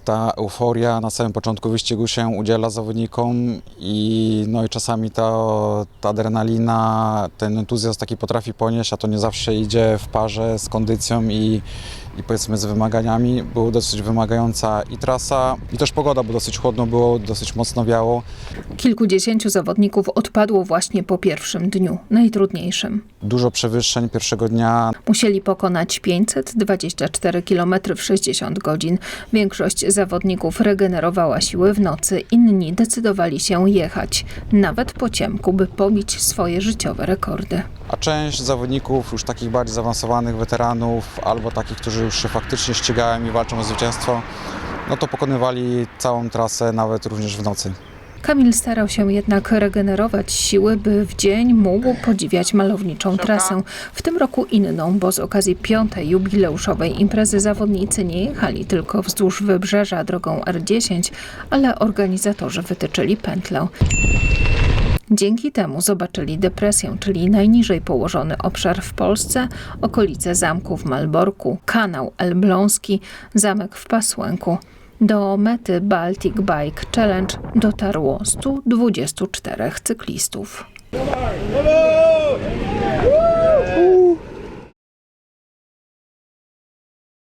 ta euforia na samym początku wyścigu się udziela zawodnikom i no i czasami ta, ta adrenalina, ten entuzjazm taki potrafi ponieść, a to nie zawsze idzie w parze z kondycją i, i powiedzmy z wymaganiami. Była dosyć wymagająca i trasa i też pogoda, bo dosyć chłodno było, dosyć mocno wiało. Kilkudziesięciu zawodników odpadło właśnie po pierwszym dniu, najtrudniejszym. Dużo przewyższeń pierwszego dnia, Musieli pokonać 524 km w 60 godzin. Większość zawodników regenerowała siły w nocy, inni decydowali się jechać, nawet po ciemku, by pobić swoje życiowe rekordy. A część zawodników już takich bardziej zaawansowanych weteranów albo takich, którzy już się faktycznie ścigają i walczą o zwycięstwo, no to pokonywali całą trasę nawet również w nocy. Kamil starał się jednak regenerować siły, by w dzień mógł podziwiać malowniczą trasę. W tym roku inną, bo z okazji piątej jubileuszowej imprezy zawodnicy nie jechali tylko wzdłuż wybrzeża drogą R10, ale organizatorzy wytyczyli pętlę. Dzięki temu zobaczyli depresję, czyli najniżej położony obszar w Polsce, okolice zamku w Malborku, kanał Elbląski, zamek w Pasłęku. Do mety Baltic Bike Challenge dotarło 124 cyklistów. Brawo!